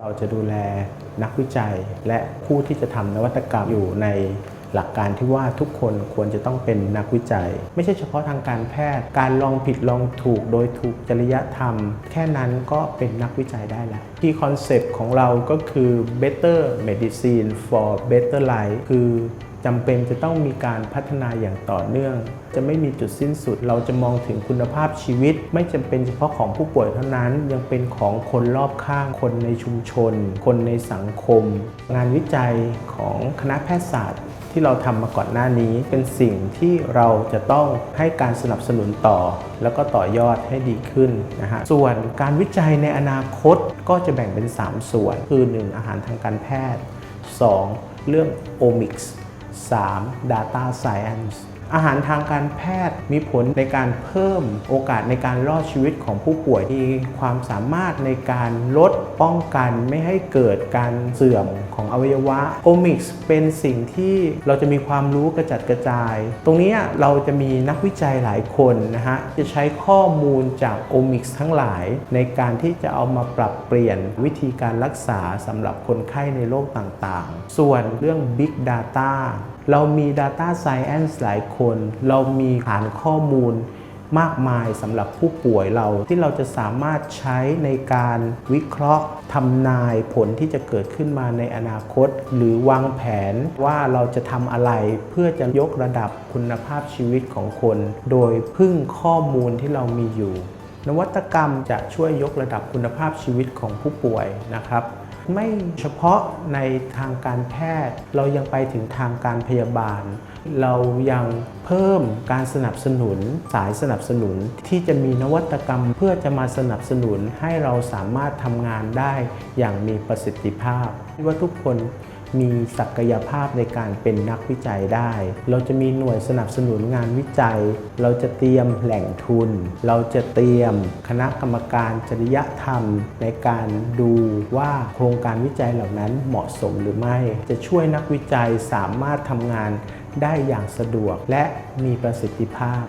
เราจะดูแลนักวิจัยและผู้ที่จะทำนวัตกรรมอยู่ในหลักการที่ว่าทุกคนควรจะต้องเป็นนักวิจัย ไม่ใช่เฉพาะทางการแพทย์ การลองผิดลองถูกโดยถูกจริยธรรม แค่นั้นก็เป็นนักวิจัยได้แล้ว ที่คอนเซปต์ของเราก็คือ better medicine for better life คือ จำเป็นจะต้องมีการพัฒนาอย่างต่อเนื่อง จะไม่มีจุดสิ้นสุด เราจะมองถึงคุณภาพชีวิต ไม่จำเป็นเฉพาะของผู้ป่วยเท่านั้น ยังเป็นของคนรอบข้าง คนในชุมชน คนในสังคม งานวิจัยของคณะแพทยศาสตร์ที่เราทำมาก่อนหน้านี้เป็นสิ่งที่เราจะต้องให้การสนับสนุนต่อ แล้วก็ต่อยอดให้ดีขึ้นนะฮะส่วนการวิจัยในอนาคตก็จะแบ่งเป็น 3 ส่วน คือ 1 อาหารทางการแพทย์ 2. เรื่อง omics 3. data science อาหารทางการแพทย์มีผลในการเพิ่มโอกาสในการรอดชีวิตของผู้ป่วยมีความสามารถในการลดป้องกันไม่ให้เกิดการเสื่อมของอวัยวะ Omics เป็นสิ่งที่เราจะมีความรู้กระจัดกระจาย ตรงนี้เราจะมีนักวิจัยหลายคนนะฮะจะใช้ข้อมูลจาก Omics ทั้งหลาย ในการที่จะเอามาปรับเปลี่ยนวิธีการรักษาสำหรับคนไข้ในโรคต่างๆ ส่วนเรื่อง Big Data เรามี Data Science หลายคน เรามีฐานข้อมูลมากมายสำหรับผู้ป่วยเราที่เราจะสามารถใช้ในการวิเคราะห์ทำนายผลที่จะเกิดขึ้นมาในอนาคต หรือวางแผนว่าเราจะทำอะไรเพื่อจะยกระดับคุณภาพชีวิตของคน โดยพึ่งข้อมูลที่เรามีอยู่ นวัตกรรมจะช่วยยกระดับคุณภาพชีวิตของผู้ป่วยนะครับ ไม่เฉพาะในทางการแพทย์ เรายังไปถึงทางการพยาบาล เรายังเพิ่มการสนับสนุนสายสนับสนุนที่จะมีนวัตกรรมเพื่อจะมาสนับสนุนให้เราสามารถทำงานได้อย่างมีประสิทธิภาพว่าทุกคน มีศักยภาพในการเป็นนักวิจัยได้ เราจะมีหน่วยสนับสนุนงานวิจัย เราจะเตรียมแหล่งทุน เราจะเตรียมคณะกรรมการจริยธรรม ในการดูว่าโครงการวิจัยเหล่านั้นเหมาะสมหรือไม่ จะช่วยนักวิจัยสามารถทำงานได้อย่างสะดวกและมีประสิทธิภาพ